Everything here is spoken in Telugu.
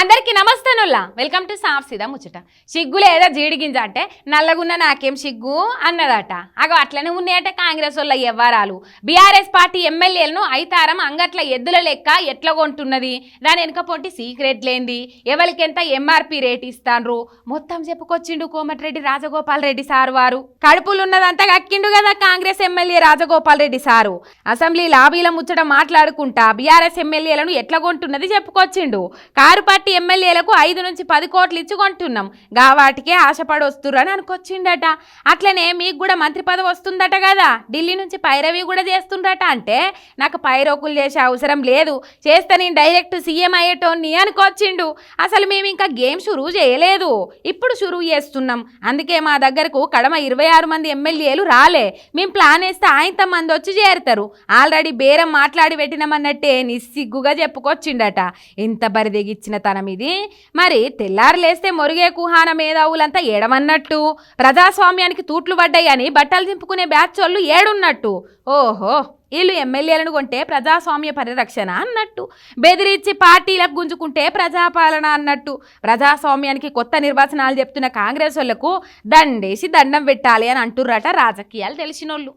అందరికీ నమస్తేనుల్లా వెల్కమ్ టు సాఫ్ సిదా ముచ్చట. సిగ్గు లేదా జీడిగింజ అంటే నల్లగున్న నాకేం సిగ్గు అన్నదట. అగో అట్లనే ఉన్నాయట కాంగ్రెస్ వాళ్ళ వ్యవహారాలు బీఆర్ఎస్ పార్టీ ఎమ్మెల్యేలను ఐతారం అంగట్ల ఎద్దుల లెక్క ఎట్లా కొంటున్నది? దాని వెనుక పొంటి సీక్రెట్ లేంది. ఎవరికెంత ఎంఆర్పి రేట్ ఇస్తాన్రు? మొత్తం చెప్పుకొచ్చిండు కోమటిరెడ్డి రాజగోపాల్ రెడ్డి సారు వారు. కడుపులు ఉన్నదంతా కక్కిండు కదా Congress MLA Rajagopal Reddy sir. Assembly లాబీల ముచ్చట మాట్లాడుకుంటా బీఆర్ఎస్ ఎమ్మెల్యేలను ఎట్లా కొంటున్నది చెప్పుకొచ్చిండు. కారు పార్టీ ఎమ్మెల్యేలకు ఐదు నుంచి పది కోట్లు ఇచ్చి కొంటున్నాం. గా వాటికే ఆశపడి వస్తుర్రు అని అనుకొచ్చిండట. అట్లనే మీకు కూడా మంత్రి పదవి వస్తుందట కదా. ఢిల్లీ నుంచి పైరవి కూడా చేస్తుండట అంటే నాకు పైరోకులు చేసే అవసరం లేదు. చేస్తే నేను డైరెక్ట్ సీఎం అయ్యేటోన్ని అనుకొచ్చిండు. అసలు మేము ఇంకా గేమ్ షురూ చేయలేదు. ఇప్పుడు షురూ చేస్తున్నాం. అందుకే మా దగ్గరకు కడమ ఇరవై ఆరు మంది ఎమ్మెల్యేలు రాలే. మేము ప్లాన్ వేస్తే ఆయంత మంది వచ్చి చేరుతారు. ఆల్రెడీ బేరం మాట్లాడి పెట్టినామన్నట్టే నిస్సిగ్గుగా చెప్పుకొచ్చిండట. ఇంత బరిదెగిచ్చిన తన ఇది మరి తెల్లారు లేస్తే మొరిగే కుహాన మేధావులంతా ఏడమన్నట్టు. ప్రజాస్వామ్యానికి తూట్లు పడ్డాయని బట్టలు దింపుకునే బ్యాచ్ వాళ్ళు ఏడున్నట్టు. ఓహో వీళ్ళు ఎమ్మెల్యేలను కొంటే ప్రజాస్వామ్య పరిరక్షణ అన్నట్టు. బెదిరించి పార్టీలకు గుంజుకుంటే ప్రజాపాలన అన్నట్టు. ప్రజాస్వామ్యానికి కొత్త నిర్వచనాలు చెప్తున్న కాంగ్రెస్ వాళ్ళకు దండేసి దండం పెట్టాలి అని అంటుర్రట రాజకీయాలు తెలిసినోళ్ళు.